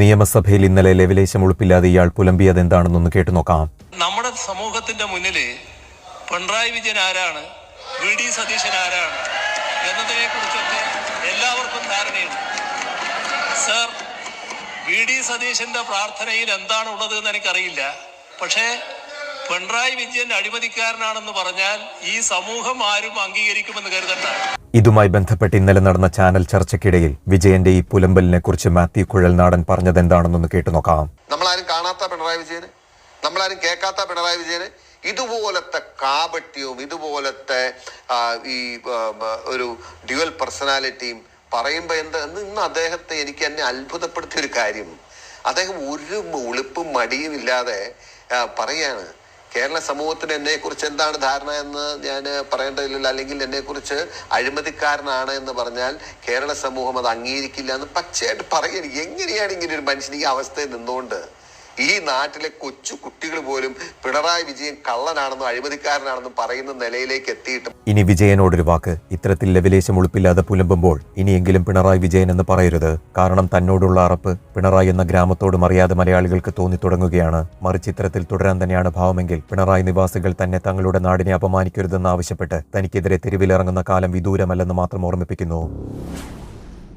നിയമസഭയിൽ ഇന്നലെ ലെവലേശം ഉളുപ്പില്ലാതെ ഇയാൾ പുലമ്പിയത് എന്താണെന്നൊന്ന് കേട്ടു നോക്കാം. നമ്മുടെ സമൂഹത്തിന്റെ മുന്നിൽ പിണറായി വിജയൻ ആരാണ്? വി ഡി സതീശൻ ആരാണ്? എന്നതിനെ കുറിച്ചൊക്കെ എല്ലാവർക്കും ധാരണയുണ്ട്. സർ വി ഡി സതീശന്റെ പ്രാർത്ഥനയിൽ എന്താണ് ഉള്ളത് എന്ന് എനിക്കറിയില്ല. പക്ഷേ പിണറായി വിജയൻ അഴിമതിക്കാരനാണെന്ന് പറഞ്ഞാൽ ഈ സമൂഹം ആരും അംഗീകരിക്കുമെന്ന് കരുതണ്ട. ഇതുമായി ബന്ധപ്പെട്ട് ഇന്നലെ നടന്ന ചാനൽ ചർച്ചയ്ക്കിടയിൽ വിജയന്റെ ഈ പുലമ്പലിനെ കുറിച്ച് മാത്യു കുഴൽനാടൻ പറഞ്ഞതെന്താണെന്നൊന്ന് കേട്ടു നോക്കാം. നമ്മളാരും കാണാത്ത പിണറായി വിജയന് നമ്മളാരും കേൾക്കാത്ത പിണറായി വിജയന് ഇതുപോലത്തെ കാപട്യവും ഇതുപോലത്തെ ഈ ഒരു ഡ്യുവൽ പേഴ്സണാലിറ്റിയും പറയുമ്പോൾ എന്താ ഇന്ന് ഇന്ന് അദ്ദേഹത്തെ എനിക്ക് എന്നെ അത്ഭുതപ്പെടുത്തിയ ഒരു കാര്യം. അദ്ദേഹം ഒരു ഉളുപ്പും മടിയും ഇല്ലാതെ പറയാണ് കേരള സമൂഹത്തിന് എന്നെക്കുറിച്ച് എന്താണ് ധാരണ എന്ന് ഞാൻ പറയേണ്ടതില്ല അല്ലെങ്കിൽ എന്നെക്കുറിച്ച് അഴിമതിക്കാരനാണ് എന്ന് പറഞ്ഞാൽ കേരള സമൂഹം അത് അംഗീകരിക്കില്ല എന്ന് പച്ചയായിട്ട് പറയുക എങ്ങനെയാണ് ഇങ്ങനെ ഒരു മനുഷ്യൻ ഈ അവസ്ഥയിൽ നിന്നുകൊണ്ട്? ഈ നാട്ടിലെ കൊച്ചു കുട്ടികൾ പോലും പിണറായി വിജയൻ കള്ളനാണെന്നും അഴിമതിക്കാരനാണെന്നും പറയുന്ന നിലയിലേക്ക് എത്തിയിട്ട് ഇനി വിജയനോടൊരു വാക്ക്. ഇത്തരത്തിൽ ലവിലേശം ഉളുപ്പില്ലാതെ പുലമ്പുമ്പോൾ ഇനിയെങ്കിലും പിണറായി വിജയൻ എന്ന് പറയരുത്. കാരണം തന്നോടുള്ള അറപ്പ് പിണറായി എന്ന ഗ്രാമത്തോടും അറിയാതെ മലയാളികൾക്ക് തോന്നി തുടങ്ങുകയാണ്. മറിച്ച് ഇത്തരത്തിൽ തുടരാൻ തന്നെയാണ് ഭാവമെങ്കിൽ പിണറായി നിവാസികൾ തന്നെ തങ്ങളുടെ നാടിനെ അപമാനിക്കരുതെന്ന് ആവശ്യപ്പെട്ട് തനിക്കെതിരെ തെരുവിലിറങ്ങുന്ന കാലം വിദൂരമല്ലെന്ന് മാത്രം ഓർമ്മിപ്പിക്കുന്നു.